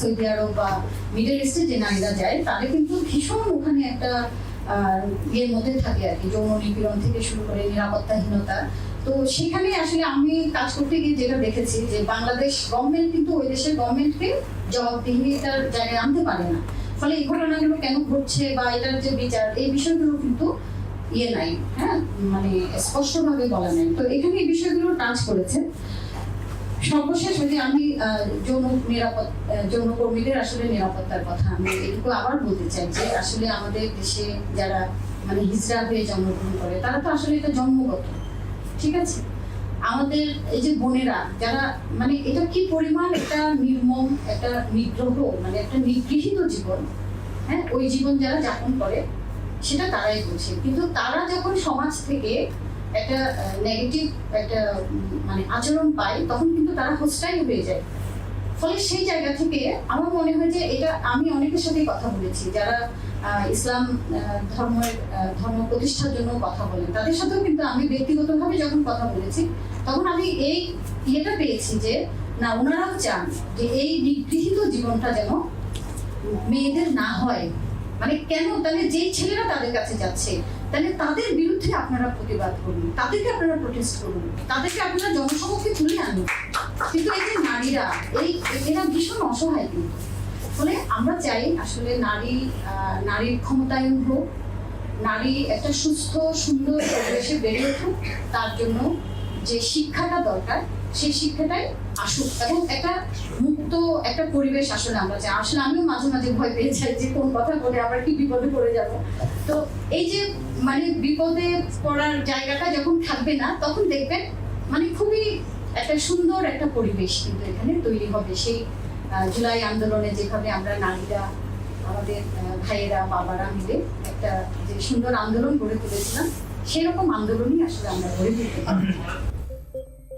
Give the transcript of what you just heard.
Saudi আরব বা middle ইস্টে যে নারীরা যায়, তারা কিন্তু ভীষণ ওখানে একটা ইয়ের মধ্যে থাকে আর কি, যৌন নিপীড়ন থেকে শুরু করে নিরাপত্তাহীনতা। তো সেখানে আসলে আমি কাজ করতে গিয়ে যেটা দেখেছি যে বাংলাদেশ গভর্নমেন্ট কিন্তু ওই দেশের গভর্নমেন্টকে জবাবদিহিতার জায়গায় আনতে পারে না। ফলে এই ঘটনাগুলো কেন ঘটছে বা এটার যে বিচার, এই বিষয়গুলো কিন্তু ইয়ে নাই হ্যাঁ? মানে স্পষ্টভাবে বলা নাই। তো এখানে এই বিষয়গুলো টাচ করেছে। সর্বশেষ ওই যে আমি যৌন নিরাপদ যৌন কর্মীদের আসলে নিরাপত্তার কথা আমি এটুকু আবার বলতে চাই যে আসলে আমাদের দেশে যারা মানে হিজড়া হয়ে জন্মগ্রহণ করে, তারা তো আসলে এটা জন্মগত, ঠিক আছে? আমাদের এই যে বোনেরা, যারা মানে এটা কি পরিমাণ একটা নির্মম, একটা নিগ্রহ মানে একটা নিগৃহীত জীবন হ্যাঁ? ওই জীবন যারা যাপন করে, সেটা তারাই বোঝে কিন্তু তারা যখন সমাজ থেকে একটা নেগেটিভ একটা মানে আচরণ পায়, তখন কিন্তু তারা হোস্টাইল হয়ে যায়। ফলে সেই জায়গা থেকে আমার মনে হয় যে এটা আমি অনেকের সাথে কথা বলেছি, যারা ইসলাম ধর্মের ধর্ম প্রতিষ্ঠার জন্য কথা বলেন, তাদের সাথেও কিন্তু আমি ব্যক্তিগতভাবে যখন কথা বলেছি, তখন আমি এই ইয়েটা পেয়েছি যে, না, ওনারাও চান যে এই নিগৃহীত জীবনটা যেন মেয়েদের না হয়। মানে কেন? তাহলে যেই ছেলেরা তাদের কাছে যাচ্ছে, তাহলে তাদের বিরুদ্ধে আপনারা প্রতিবাদ করুন, তাদেরকে আপনারা প্রোটেস্ট করুন, তাদেরকে আপনারা জনসমক্ষে তুলে আনুন। কিন্তু এই যে নারীরা, এই এরা ভীষণ অসহায় কিন্তু। ফলে আমরা চাই আসলে নারী নারীর ক্ষমতায়ন হোক, নারী একটা সুস্থ, সুন্দর পরিবেশে বেড়ে উঠুক, তার জন্য যে শিক্ষাটা দরকার সেই শিক্ষাটাই আসুক এবং একটা মুক্ত একটা পরিবেশ আসলে আমরা চাই। আসলে আমিও মাঝে মাঝে ভয় পেয়ে যাই যে কোন কথা বলে আবার কি বিপদে পড়ে যাব। তো এই যে মানে বিপদে পড়ার জায়গাটা যখন থাকবে না, তখন দেখবেন মানে খুবই একটা সুন্দর একটা পরিবেশ কিন্তু এখানে তৈরি হবে। সেই জুলাই আন্দোলনে যেভাবে আমরা নারীরা, আমাদের ভাইয়েরা, বাবারা মিলে একটা যে সুন্দর আন্দোলন গড়ে তুলেছিলাম, সেরকম আন্দোলনই আসলে আমরা গড়ে তুলতে পারি